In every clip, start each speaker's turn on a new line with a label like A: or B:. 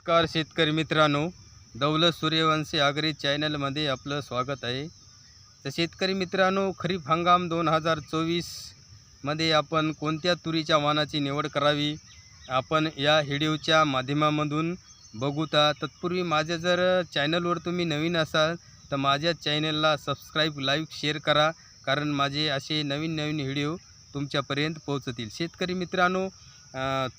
A: नमस्कार शेतकरी मित्रांनो दौलत सूर्यवंशी आगरी चॅनलमध्ये आपलं स्वागत आहे. तर शेतकरी मित्रांनो खरीप हंगाम दोन हजार चोवीसमध्ये आपण कोणत्या तुरीच्या वाहनाची निवड करावी? आपण या व्हिडिओच्या माध्यमामधून बघूता तत्पूर्वी माझ्या जर चॅनलवर तुम्ही नवीन असाल तर माझ्या चॅनलला सबस्क्राईब लाईक शेअर करा. कारण माझे असे नवीन नवीन व्हिडिओ तुमच्यापर्यंत पोहोचतील. शेतकरी मित्रांनो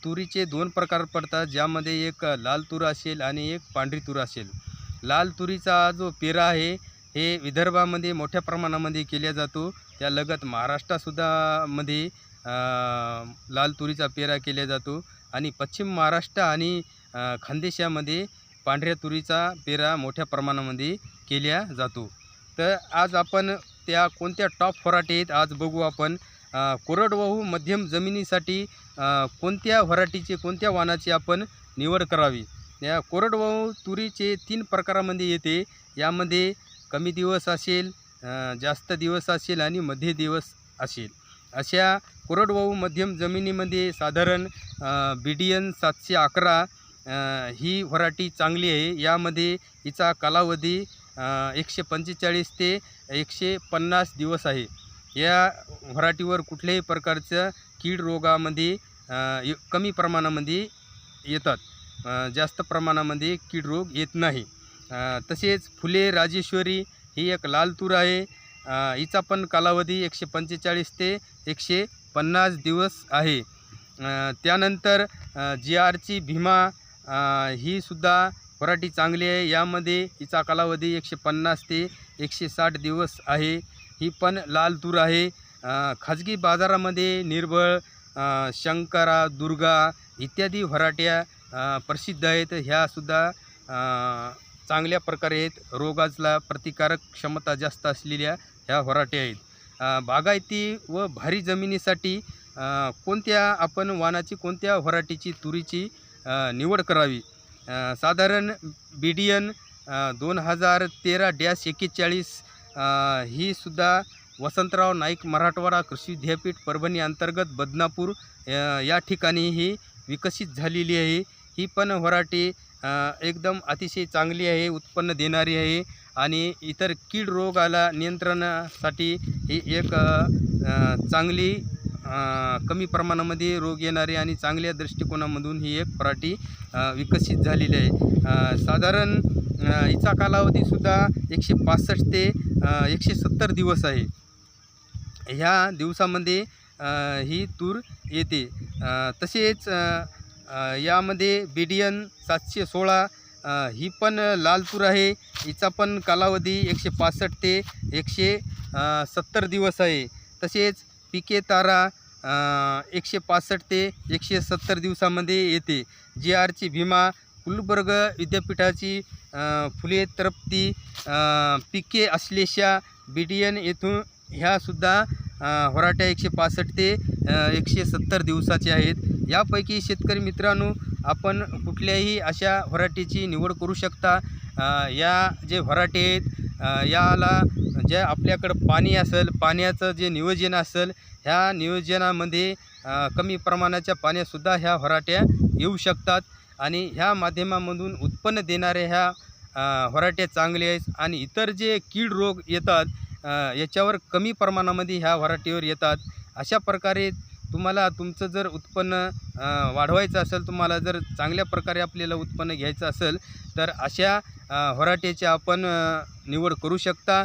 A: तुरीचे दोन प्रकार पडतात ज्यामध्ये एक लाल तूर असेल आणि एक पांढरी तूर असेल. लाल तुरीचा जो पेरा आहे हे विदर्भामध्ये मोठ्या प्रमाणामध्ये केला जातो. त्या लगत महाराष्ट्रासुद्धा मध्ये लाल तुरीचा पेरा केला जातो. आणि पश्चिम महाराष्ट्र आणि खानदेशामध्ये पांढऱ्या तुरीचा पेरा मोठ्या प्रमाणामध्ये केला जातो. तर आज आपण त्या कोणत्या टॉप फराटे आहेत आज बघू आपण. कोरडवाहू मध्यम जमिनीसाठी कोणत्या व्हरायटीचे कोणत्या वाणाची आपण निवड करावी? या कोरडवाहू तुरीचे तीन प्रकारामध्ये येते. यामध्ये कमी दिवस असेल जास्त दिवस असेल आणि मध्य दिवस असेल. अशा कोरडवाहू मध्यम जमिनीमध्ये साधारण बी डी एन सातशे अकरा ही व्हरायटी चांगली आहे. यामध्ये हिचा कालावधी एकशे पंचेचाळीस ते एकशे पन्नास दिवस आहे. या व्हरायटीवर कुठल्याही प्रकारचं कीड रोगामध्ये य- कमी प्रमाणामध्ये येतात. जास्त प्रमाणामध्ये कीड रोग येत नाही. तसेच फुले राजेश्वरी ही एक लाल तूर आहे. हिचा पण कालावधी एकशे पंचेचाळीस ते एकशे पन्नास दिवस आहे. त्यानंतर जी आरची भीमा ही सुद्धा व्हरायटी चांगली आहे. यामध्ये हिचा कालावधी एकशे पन्नास ते एकशे साठ दिवस आहे. ही पण लाल तूर आहे. खाजगी बाजारामध्ये निर्बळ शंकरा दुर्गा इत्यादी व्हराट्या प्रसिद्ध आहेत. ह्यासुद्धा चांगल्या प्रकारे आहेत. रोगाला प्रतिकारक क्षमता जास्त असलेल्या ह्या व्हराट्या आहेत. बागायती व भारी जमिनीसाठी कोणत्या आपण वानाची कोणत्या व्हराटीची तुरीची निवड करावी? साधारण बी डी एन दोन हजार तेरा डॅश एक्केचाळीस ही सुद्धा वसंतराव नाईक मराठवाडा कृषी विद्यापीठ परभणी अंतर्गत बदनापूर या ठिकाणी ही विकसित झालेली आहे. ही पण व्हरायटी एकदम अतिशय चांगली आहे उत्पन्न देणारी आहे आणि इतर कीड रोगाला नियंत्रणासाठी ही एक चांगली कमी प्रमाणामध्ये रोग येणारी आणि चांगल्या दृष्टिकोनामधून ही एक पराठी विकसित झालेली आहे. साधारण हिचा कालावधीसुद्धा एकशे पासष्ट ते एकशे सत्तर दिवस आहे. ह्या दिवसामध्ये ही तूर येते. तसेच यामध्ये बिडियन सातशे सोळा ही पण लाल तूर आहे. हिचा पण कालावधी एकशे पासष्ट ते एकशे सत्तर दिवस आहे. तसेच पिके तारा एकशे पासष्ट ते एकशे सत्तर दिवसामध्ये येते. जी आरची भीमा गुलबर्ग विद्यापीठाची फुले तरप्ती पिके असलेशा बी डी एन येथून ह्यासुद्धा होराट्या एकशे पासष्ट ते एकशे सत्तर दिवसाचे आहेत. यापैकी शेतकरी मित्रांनो आपण कुठल्याही अशा व्हरायटीची निवड करू शकता. या जे व्हरायटी आहेत याला जे आपल्याकडं पाणी असेल पाण्याचं जे नियोजन असेल ह्या नियोजनामध्ये कमी प्रमाणाच्या पाण्यातसुद्धा ह्या व्हराट्या येऊ शकतात. आणि ह्या माध्यमामधून उत्पन्न देणाऱ्या ह्या अ, चांगले चांगल्या आहेत आणि इतर जे कीड रोग येतात याच्यावर कमी प्रमाणामध्ये ह्या व्हरायटीवर येतात. अशा प्रकारे तुम्हाला तुमचं जर उत्पन्न वाढवायचं असेल तुम्हाला जर चांगल्या प्रकारे आपल्याला उत्पन्न घ्यायचं असेल तर अशा अ, व्हरायटीची आपण निवड करू शकता.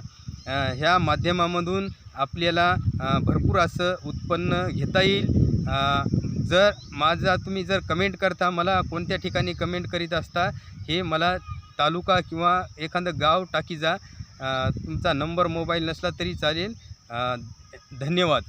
A: ह्या माध्यमामधून आपल्याला भरपूर असं उत्पन्न घेता येईल. जर माझा तुम्ही जर कमेंट करता मला कोणत्या ठिकाणी कमेंट करीत असता हे मला तालुका किंवा एखादं गाव टाकी जा. तुमचा नंबर मोबाईल नसला तरी चालेल. धन्यवाद.